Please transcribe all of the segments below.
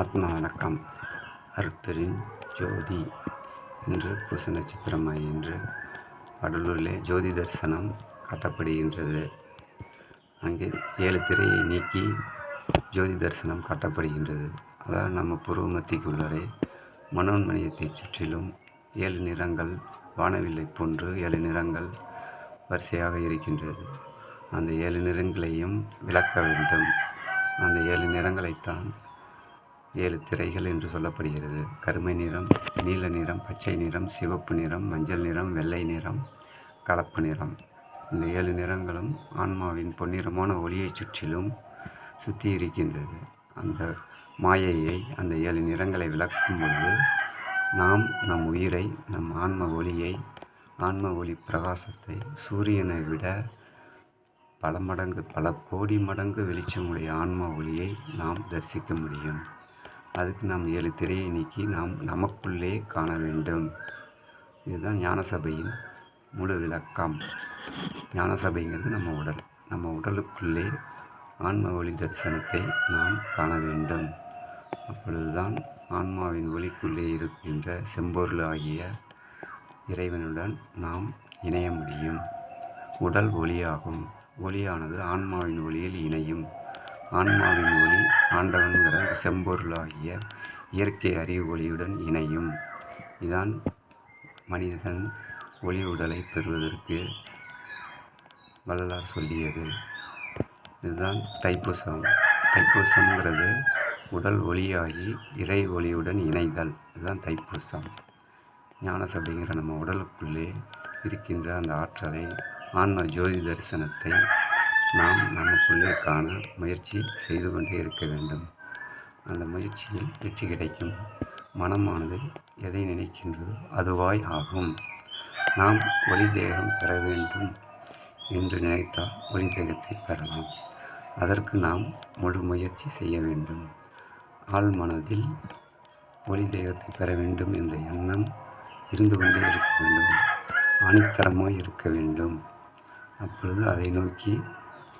ஆத்மா வணக்கம் அருத்தரின் ஜோதி இன்று புச நட்சத்திரமாய் என்று வடலூரிலே ஜோதி தரிசனம் காட்டப்படுகின்றது. அங்கே ஏழு திரையை நீக்கி ஜோதி தரிசனம் காட்டப்படுகின்றது. அதாவது நம்ம புருவ மத்திக்குள்ளரே மனோன்மணியத்தை சுற்றிலும் ஏழு நிறங்கள் வானவில்லை போன்று ஏழு நிறங்கள் வரிசையாக இருக்கின்றது. அந்த ஏழு நிறங்களையும் விளக்க வேண்டும். அந்த ஏழு நிறங்களைத்தான் ஏழு திரைகள் என்று சொல்லப்படுகிறது. கருமை நிறம் நீல நிறம் பச்சை நிறம் சிவப்பு நிறம் மஞ்சள் நிறம் வெள்ளை நிறம் கலப்பு நிறம். இந்த ஏழு நிறங்களும் ஆன்மாவின் பொன்னிறமான ஒளியைச் சுற்றிலும் சுற்றி இருக்கின்றது. அந்த மாயையை அந்த ஏழு நிறங்களை விளக்கும் பொழுது நாம் நம் உயிரை நம் ஆன்ம ஒளியை ஆன்ம ஒளி பிரகாசத்தை சூரியனை விட பல மடங்கு பல கோடி மடங்கு வெளிச்சமுடைய ஆன்ம ஒளியை நாம் தரிசிக்க முடியும். அதுக்கு நாம் ஏழு திரையை நீக்கி நாம் நமக்குள்ளே காண வேண்டும். இதுதான் ஞானசபையின் முழு விளக்கம். ஞானசபைங்கிறது நம்ம உடல் நம்ம உடலுக்குள்ளே ஆன்ம ஒளி தரிசனத்தை நாம் காண வேண்டும். அப்பொழுதுதான் ஆன்மாவின் ஒளிக்குள்ளே இருக்கின்ற செம்பொருள் ஆகிய இறைவனுடன் நாம் இணைய முடியும். உடல் ஒளியாகும். ஒளியானது ஆன்மாவின் ஒளியில் இணையும். ஆன்மாவின் ஒளி ஆண்டவன் செம்பொருளாகிய இயற்கை அறிவு ஒளியுடன் இணையும். இதான் மனிதன் ஒளி உடலை பெறுவதற்கு வள்ளலார் சொல்லியது. இதுதான் தைப்பூசம். தைப்பூசம்ங்கிறது உடல் ஒளியாகி இறை ஒளியுடன் இணைதல். இதுதான் தைப்பூசம். ஞானசபைங்கிற நம்ம உடலுக்குள்ளே இருக்கின்ற அந்த ஆற்றலை ஆன்ம ஜோதி தரிசனத்தை நாம் நமக்குள்ளே காண முயற்சி செய்து கொண்டே இருக்க வேண்டும். அந்த முயற்சியில் வெற்றி கிடைக்கும். மனமானது எதை நினைக்கின்றதோ அதுவாய் ஆகும். நாம் ஒளி தேகம் பெற வேண்டும் என்று நினைத்தால் ஒளி தேகத்தை பெறலாம். அதற்கு நாம் முழு முயற்சி செய்ய வேண்டும். ஆள் மனதில் ஒளி தேகத்தை பெற வேண்டும் என்ற எண்ணம் இருந்து கொண்டே இருக்க வேண்டும். ஆணித்தரமாக இருக்க வேண்டும். அப்பொழுது அதை நோக்கி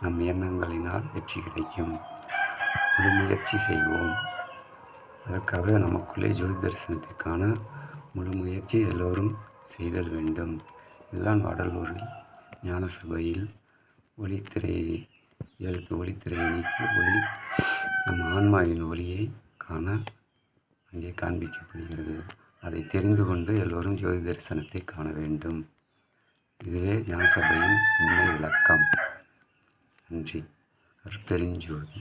நம் எண்ணங்களினால் வெற்றி கிடைக்கும். முழு முயற்சி செய்வோம். அதற்காக நமக்குள்ளே ஜோதி தரிசனத்திற்கான முழு முயற்சி எல்லோரும் செய்தல் வேண்டும். இதுதான் வடலூரில் ஞான சபையில் ஒளித்திரையை எழுத்து ஒளித்திரையை நீக்கி ஒளி நம் ஆன்மாவின் ஒளியை காண அங்கே காண்பிக்கப்படுகிறது. அதை தெரிந்து கொண்டு எல்லோரும் ஜோதி தரிசனத்தை காண வேண்டும். இதுவே ஞானசபையின் உண்மை விளக்கம். நன்றி. பெருஞ்சோதி